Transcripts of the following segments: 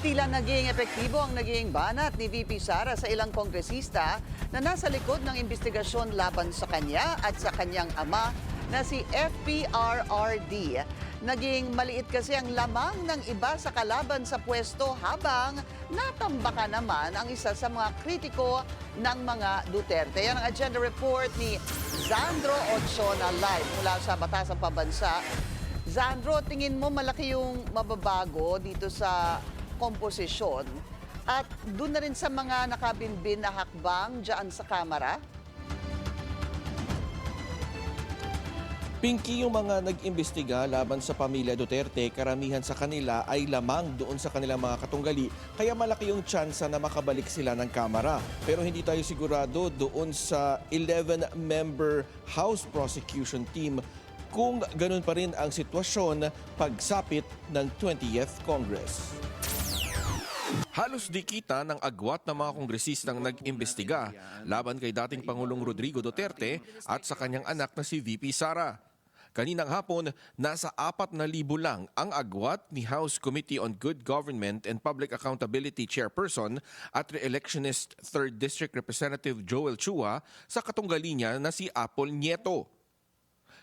Tila naging epektibo ang naging banat ni VP Sara sa ilang kongresista na nasa likod ng investigasyon laban sa kanya at sa kanyang ama na si FPRRD. Naging maliit kasi ang lamang ng iba sa kalaban sa pwesto habang natambakan naman ang isa sa mga kritiko ng mga Duterte. Yan ang agenda report ni Zandro Otsona live mula sa Batasang Pabansa. Zandro, tingin mo malaki yung mababago dito sa komposisyon at doon na rin sa mga nakabinbin na hakbang dyan sa Kamara? Pinky yung mga nag-imbestiga laban sa pamilya Duterte, karamihan sa kanila ay lamang doon sa kanilang mga katunggali, kaya malaki yung tsansa na makabalik sila ng Kamara. Pero hindi tayo sigurado doon sa 11-member House Prosecution Team kung ganun pa rin ang sitwasyon pagsapit ng 20th Congress. Halos di kita ng agwat ng mga kongresistang nag-imbestiga laban kay dating Pangulong Rodrigo Duterte at sa kanyang anak na si VP Sara. Kaninang hapon, nasa 4,000 lang ang agwat ni House Committee on Good Government and Public Accountability Chairperson at re-electionist 3rd District Representative Joel Chua sa katunggali niya na si Apple Nieto.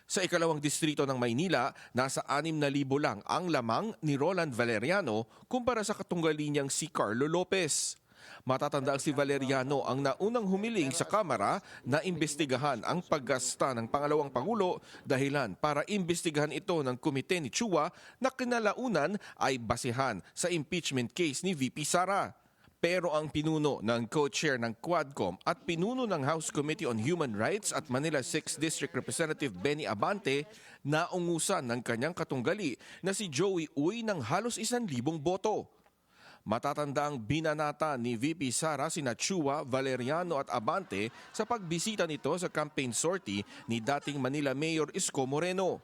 Sa ikalawang distrito ng Maynila, nasa 6,000 lang ang lamang ni Roland Valeriano kumpara sa katunggali niyang si Carlo Lopez. Matatanda si Valeriano ang naunang humiling sa Kamara na imbestigahan ang paggasta ng pangalawang Pangulo dahilan para imbestigahan ito ng komite ni Chua na kinalaunan ay basihan sa impeachment case ni VP Sara. Pero ang pinuno ng co-chair ng Quadcom at pinuno ng House Committee on Human Rights at Manila 6th District Representative Benny Abante naungusan ng kanyang katunggali na si Joey Uy ng halos isang libong boto. Matatanda ang binanata ni VP Sara sina Chua, Valeriano at Abante sa pagbisita nito sa campaign sortie ni dating Manila Mayor Isko Moreno.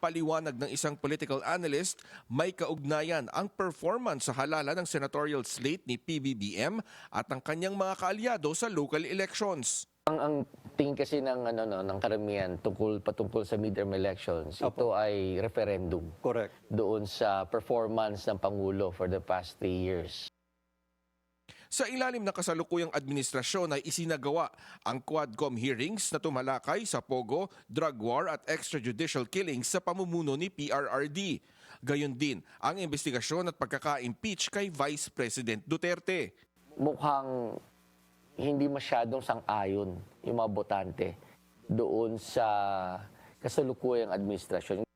Paliwanag ng isang political analyst, may kaugnayan ang performance sa halala ng senatorial slate ni PBBM at ang kanyang mga kaalyado sa local elections. Ang, ang tingin kasi ng ano no ng karamihan tungkol patungkol sa midterm elections, ito ay referendum Correct. doon sa performance ng pangulo for the past three years. Sa ilalim ng kasalukuyang administrasyon ay isinagawa ang Quadcom hearings na tumalakay sa Pogo, drug war at extrajudicial killings sa pamumuno ni PRRD. Gayon din ang investigasyon at pagkaka-impeach kay Vice President Duterte. Mukhang hindi masyadong sang-ayon yung mga botante doon sa kasalukuyang administrasyon.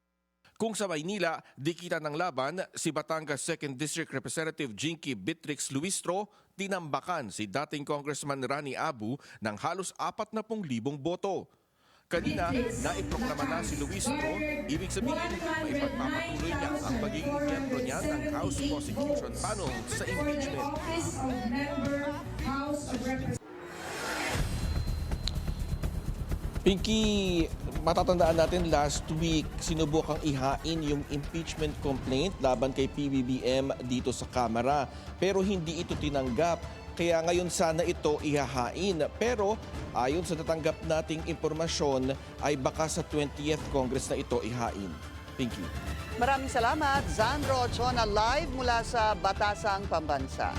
Kung sa Maynila, dikita ng laban, si Batangas 2nd District Representative Jinky Bitrix Luistro, tinambakan si dating Congressman Rani Abu ng halos 40,000 boto. Kanina, naiproklama na si Luistro, ibig sabihin, may pagpapatuloy niya ang pagiging miyembro niya ng House Prosecution Panel sa impeachment. Pinky, matatandaan natin last week sinubukang ihain yung impeachment complaint laban kay PBBM dito sa Kamara. Pero hindi ito tinanggap. Kaya ngayon sana ito ihahain. Pero ayon sa natanggap nating impormasyon ay baka sa 20th Congress na ito ihain. Pinky. Maraming salamat, Zandro Otsona live mula sa Batasang Pambansa.